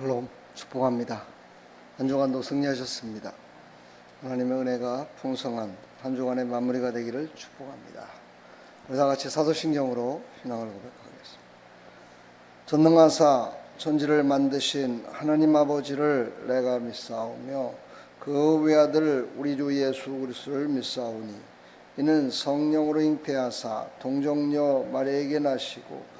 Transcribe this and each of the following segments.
샬롬 축복합니다. 한 주간도 승리하셨습니다. 하나님의 은혜가 풍성한 한 주간의 마무리가 되기를 축복합니다. 우리 다 같이 사도신경으로 신앙을 고백하겠습니다. 전능하사 천지를 만드신 하나님 아버지를 내가 믿사오며 그 외아들 우리 주 예수 그리스도를 믿사오니 이는 성령으로 잉태하사 동정녀 마리에게 나시고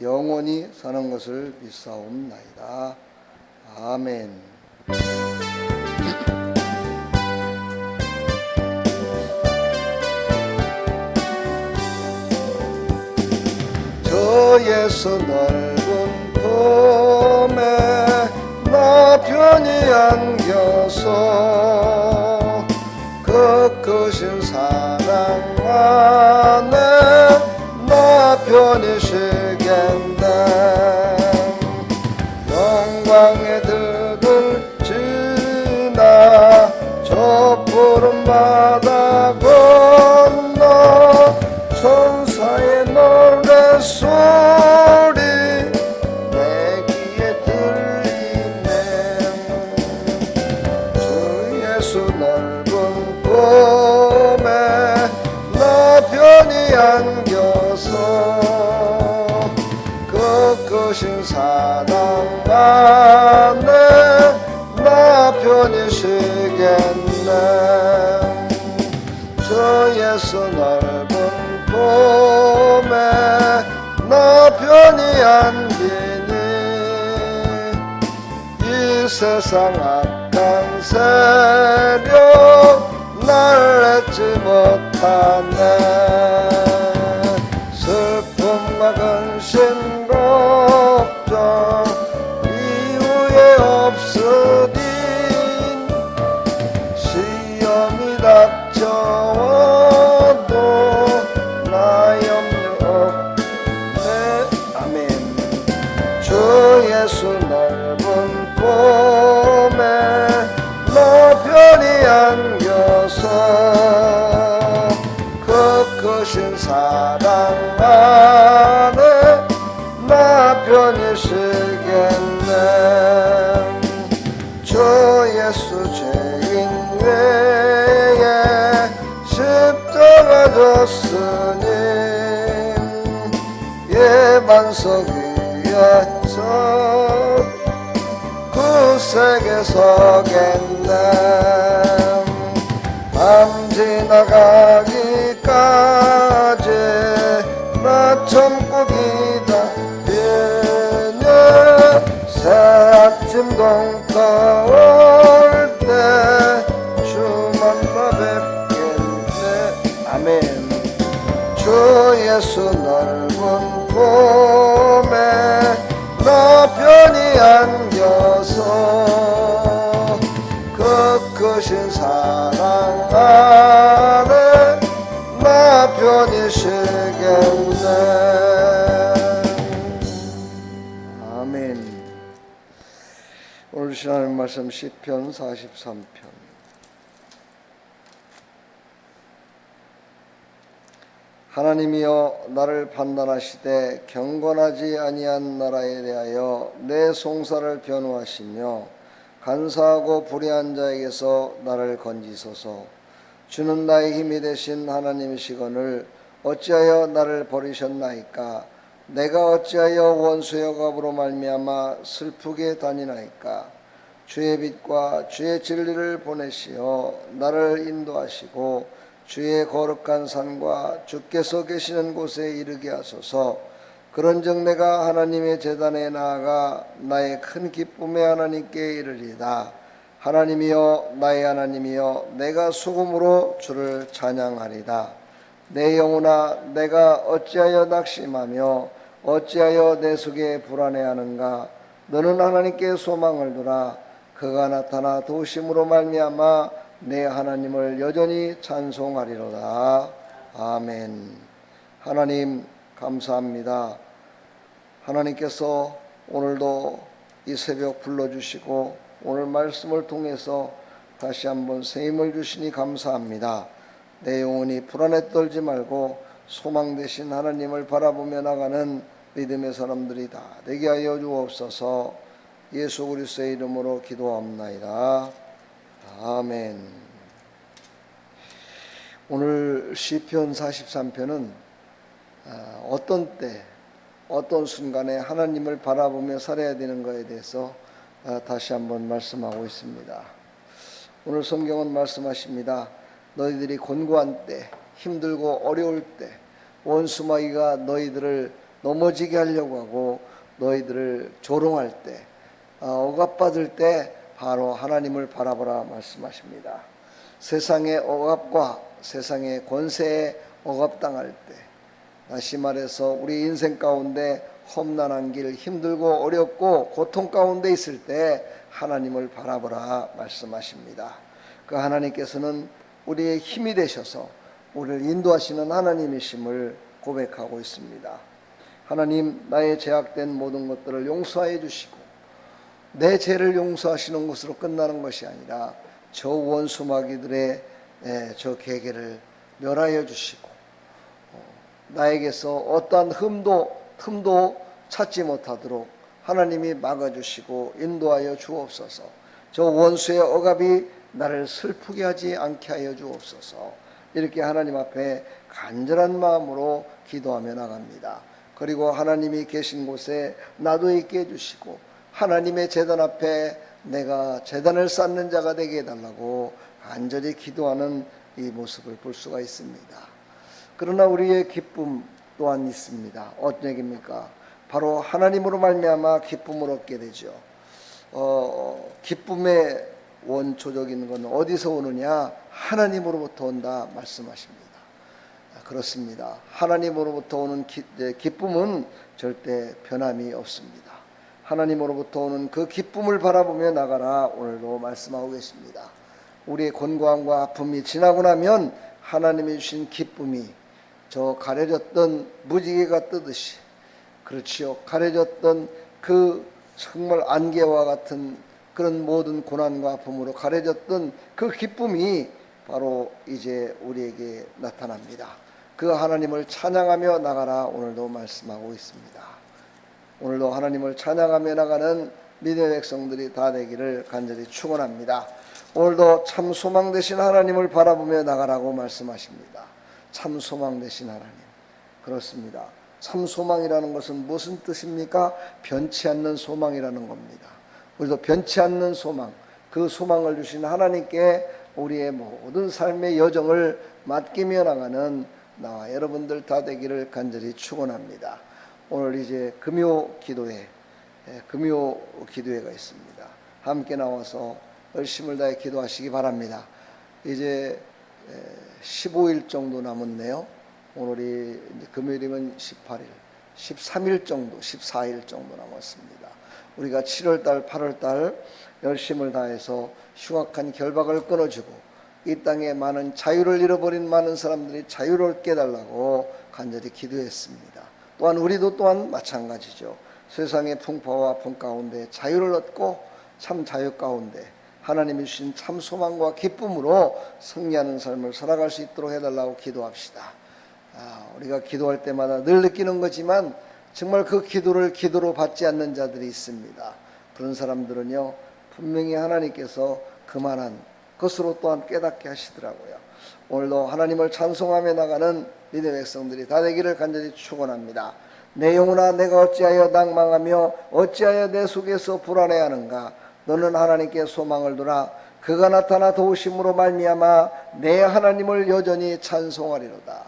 영원히 사는 것을 믿사옵나이다. 아멘. 저 예수 넓은 품에 나 편히 안겨서 세상 악한 세력 날 잊지 못하네 크신 사랑 안에 나 편히 쉬겠네. 주 예수 죄인 외에 십자가 졌으니 예반석 위에서 구세계 서겠네. 밤 지나가기까지 나 참고 기다리네 새 아침 동터 말씀 10편 43편. 하나님이여 나를 판단하시되 경건하지 아니한 나라에 대하여 내 송사를 변호하시며 간사하고 불의한 자에게서 나를 건지소서. 주는 나의 힘이 되신 하나님이시거늘 어찌하여 나를 버리셨나이까? 내가 어찌하여 원수의 억압으로 말미암아 슬프게 다니나이까 주의 빛과 주의 진리를 보내시어 나를 인도하시고 주의 거룩한 산과 주께서 계시는 곳에 이르게 하소서. 그런즉 내가 하나님의 재단에 나아가 나의 큰 기쁨의 하나님께 이르리다 하나님이여 나의 하나님이여 내가 수금으로 주를 찬양하리다 내 영혼아 내가 어찌하여 낙심하며 어찌하여 내 속에 불안해하는가? 너는 하나님께 소망을 두라 그가 나타나 도심으로 말미암아 내 하나님을 여전히 찬송하리로다. 아멘. 하나님 감사합니다. 하나님께서 오늘도 이 새벽 불러주시고 오늘 말씀을 통해서 다시 한번 새 힘을 주시니 감사합니다. 내 영혼이 불안에 떨지 말고 소망 되신 하나님을 바라보며 나가는 믿음의 사람들이 다 되게 하여 주옵소서 예수 그리스도의 이름으로 기도합나이다. 아멘. 오늘 시편 43편은 아, 어떤 때, 어떤 순간에 하나님을 바라보며 살아야 되는 것에 대해서 아, 다시 한번 말씀하고 있습니다. 오늘 성경은 말씀하십니다. 너희들이 곤고한 때, 힘들고 어려울 때, 원수마귀가 너희들을 넘어지게 하려고 하고 너희들을 조롱할 때, 아, 억압받을 때 바로 하나님을 바라보라 말씀하십니다. 세상의 억압과 세상의 권세에 억압당할 때, 다시 말해서 우리 인생 가운데 험난한 길, 힘들고 어렵고 고통 가운데 있을 때 하나님을 바라보라 말씀하십니다. 그 하나님께서는 우리의 힘이 되셔서 우리를 인도하시는 하나님이심을 고백하고 있습니다. 하나님, 나의 제약된 모든 것들을 용서해 주시고 내 죄를 용서하시는 것으로 끝나는 것이 아니라 저 원수 마귀들의 예, 저 계계를 멸하여 주시고 어, 나에게서 어떠한 흠도 틈도 찾지 못하도록 하나님이 막아주시고 인도하여 주옵소서. 저 원수의 억압이 나를 슬프게 하지 않게 하여 주옵소서. 이렇게 하나님 앞에 간절한 마음으로 기도하며 나갑니다. 그리고 하나님이 계신 곳에 나도 있게 해주시고 하나님의 재단 앞에 내가 재단을 쌓는 자가 되게 해달라고 간절히 기도하는 이 모습을 볼 수가 있습니다. 그러나 우리의 기쁨 또한 있습니다. 어떤 얘기입니까? 바로 하나님으로 말미암아 기쁨을 얻게 되죠. 어, 기쁨의 원초적인 건 어디서 오느냐? 하나님으로부터 온다 말씀하십니다. 그렇습니다. 하나님으로부터 오는 기, 네, 기쁨은 절대 변함이 없습니다. 하나님으로부터 오는 그 기쁨을 바라보며 나가라 오늘도 말씀하고 계십니다. 우리의 곤고함과 아픔이 지나고 나면 하나님이 주신 기쁨이 저 가려졌던 무지개가 뜨듯이 그렇지요. 가려졌던 그 정말 안개와 같은 그런 모든 고난과 아픔으로 가려졌던 그 기쁨이 바로 이제 우리에게 나타납니다. 그 하나님을 찬양하며 나가라 오늘도 말씀하고 있습니다. 오늘도 하나님을 찬양하며 나가는 믿음의 백성들이 다 되기를 간절히 축원합니다. 오늘도 참 소망 되신 하나님을 바라보며 나가라고 말씀하십니다. 참 소망 되신 하나님. 그렇습니다. 참 소망이라는 것은 무슨 뜻입니까? 변치 않는 소망이라는 겁니다. 우리도 변치 않는 소망, 그 소망을 주신 하나님께 우리의 모든 삶의 여정을 맡기며 나가는 나와 여러분들 다 되기를 간절히 축원합니다. 오늘 이제 금요 기도회, 예, 금요 기도회가 있습니다. 함께 나와서 열심을 다해 기도하시기 바랍니다. 이제 15일 정도 남았네요. 오늘이 금요일이면 18일, 13일 정도, 14일 정도 남았습니다. 우리가 7월 달, 8월 달 열심을 다해서 흉악한 결박을 끊어주고 이 땅에 많은 자유를 잃어버린 많은 사람들이 자유를 얻게 해달라고 간절히 기도했습니다. 또한 우리도 또한 마찬가지죠. 세상의 풍파와 아픔 가운데 자유를 얻고 참 자유 가운데 하나님이 주신 참 소망과 기쁨으로 승리하는 삶을 살아갈 수 있도록 해달라고 기도합시다. 아, 우리가 기도할 때마다 늘 느끼는 거지만 정말 그 기도를 기도로 받지 않는 자들이 있습니다. 그런 사람들은요 분명히 하나님께서 그만한 것으로 또한 깨닫게 하시더라고요. 오늘도 하나님을 찬송하며 나가는 믿음의 백성들이 다 되기를 간절히 축원합니다. 내 영혼아 내가 어찌하여 낭망하며 어찌하여 내 속에서 불안해하는가 너는 하나님께 소망을 두라 그가 나타나 도우심으로 말미암아 내 하나님을 여전히 찬송하리로다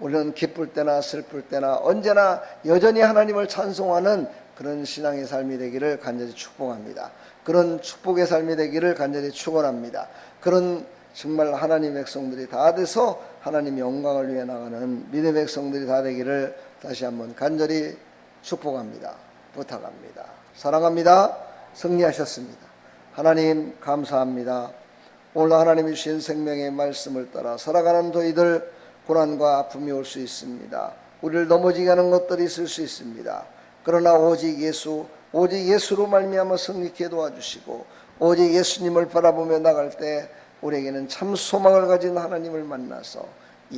우리는 기쁠 때나 슬플 때나 언제나 여전히 하나님을 찬송하는 그런 신앙의 삶이 되기를 간절히 축복합니다. 그런 축복의 삶이 되기를 간절히 축원합니다. 그런 정말 하나님 백성들이 다 돼서 하나님 영광을 위해 나가는 믿음의 백성들이 다 되기를 다시 한번 간절히 축복합니다. 부탁합니다. 사랑합니다. 승리하셨습니다. 하나님 감사합니다. 오늘 하나님이 주신 생명의 말씀을 따라 살아가는 저희들 고난과 아픔이 올 수 있습니다. 우리를 넘어지게 하는 것들이 있을 수 있습니다. 그러나 오직 예수, 오직 예수로 말미암아 승리케 도와주시고 오직 예수님을 바라보며 나갈 때 우리에게는 참 소망을 가진 하나님을 만나서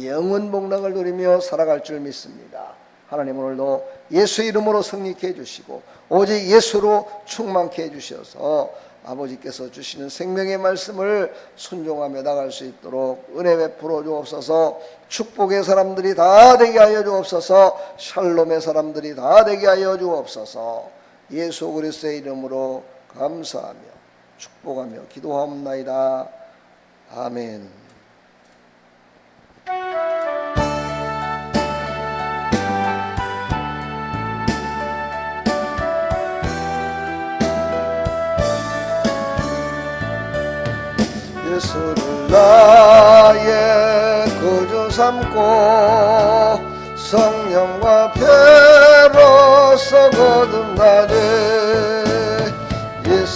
영원 복락을 누리며 살아갈 줄 믿습니다. 하나님 오늘도 예수 이름으로 승리케 해주시고 오직 예수로 충만케 해주셔서 아버지께서 주시는 생명의 말씀을 순종하며 나갈 수 있도록 은혜 베풀어 주옵소서. 축복의 사람들이 다 되게 하여 주옵소서. 샬롬의 사람들이 다 되게 하여 주옵소서. 예수 그리스도의 이름으로 감사하며 축복하며 기도하옵나이다 아멘. 예수를 나의 구주 삼고 성령과 배로서 거듭나네 이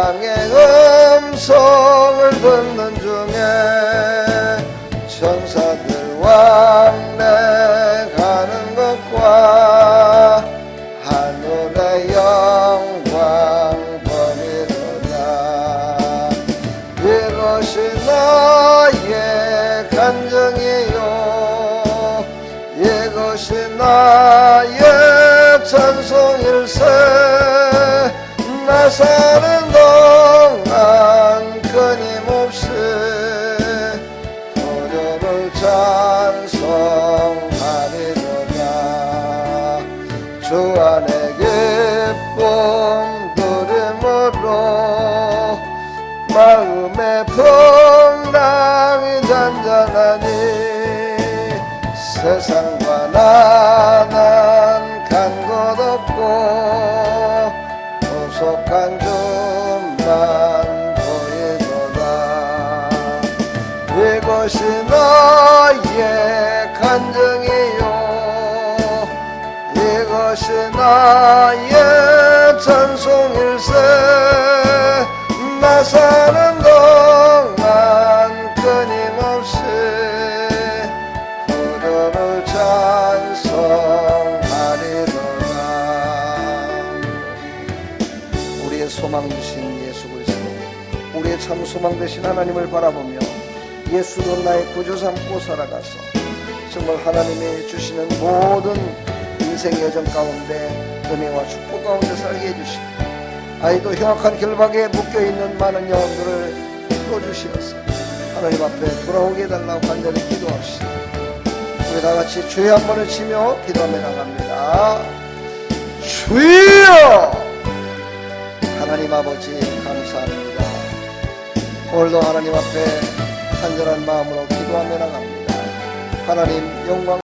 사랑의 음성을 듣는 중에 천사들 왕래가는 것과 하늘의 주 안에 기쁨 누림으로 마음의 풍랑이 잔잔하니 세상과 나는 간것 없고 구속한 주 것이 나의 찬송일세. 나 사는 동안 끊임없이 구주를 찬송하리로다 우리의 소망 되신 예수 그리스도 우리의 참 소망 되신 하나님을 바라보며 예수로 나의 구주 삼고 살아가서 정말 하나님이 주시는 모든 인생의 여정 가운데 은혜와 축복 가운데 살게 해주시고 아이도 흉악한 결박에 묶여있는 많은 영혼들을 풀어주시어서. 하나님 앞에 돌아오게 해달라고 간절히 기도합시다. 우리 다같이 주여 한 번을 치며 기도하며 나갑니다. 주여! 하나님 아버지 감사합니다. 오늘도 하나님 앞에 간절한 마음으로 기도하며 나갑니다. 하나님 영광